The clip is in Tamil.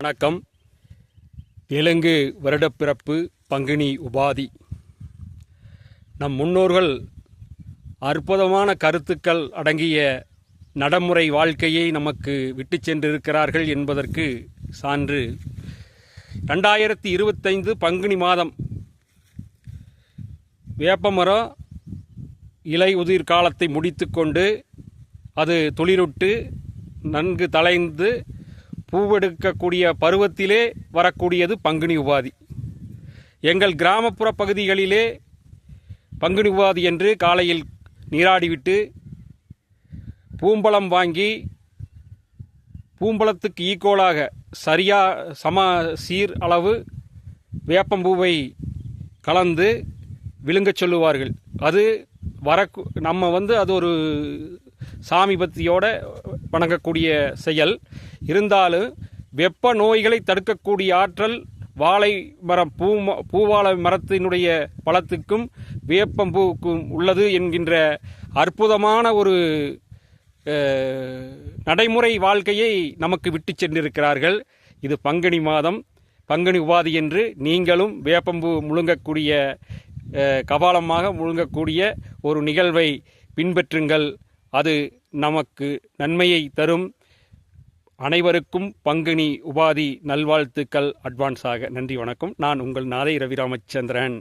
வணக்கம். தெலுங்கு வருடப்பிறப்பு பங்குனி உபாதி. நம் முன்னோர்கள் அற்புதமான கருத்துக்கள் அடங்கிய நடைமுறை வாழ்க்கையை நமக்கு விட்டு சென்றிருக்கிறார்கள் என்பதற்கு சான்று. ரெண்டாயிரத்தி இருபத்தைந்து பங்குனி மாதம் வேப்பமரம் இலை உதிர் காலத்தை முடித்துக்கொண்டு அது துளிருட்டு நன்கு தலைந்து பூவெடுக்கக்கூடிய பருவத்திலே வரக்கூடியது பங்குனி உபாதி. எங்கள் கிராமப்புற பகுதிகளிலே பங்குனி உபாதி என்று காலையில் நீராடிவிட்டு பூம்பழம் வாங்கி பூம்பழத்துக்கு ஈக்குவலாக சரியா சம சீர் அளவு வேப்பம்பூவை கலந்து விழுங்கச் சொல்லுவார்கள். அது வர நம்ம வந்து அது ஒரு சாமி பக்தியோட வணங்கக்கூடிய செயல். இருந்தாலும் வெப்ப நோய்களை தடுக்கக்கூடிய ஆற்றல் வாழை மரம் பூ பூவாழை மரத்தினுடைய பழத்துக்கும் வேப்பம்பூவுக்கும் உள்ளது என்கின்ற அற்புதமான ஒரு நடைமுறை வாழ்க்கையை நமக்கு விட்டு சென்றிருக்கிறார்கள். இது பங்குனி மாதம். பங்குனி உபாதி என்று நீங்களும் வேப்பம்பூ முழுங்கக்கூடிய கபாலமாக முழுங்கக்கூடிய ஒரு நிகழ்வை பின்பற்றுங்கள். அது நமக்கு நன்மையை தரும் அனைவருக்கும் பங்குனி உபாதி நல்வாழ்த்துக்கள். அட்வான்ஸாக நன்றி வணக்கம். நான் உங்கள் நாதை ரவி ராமச்சந்திரன்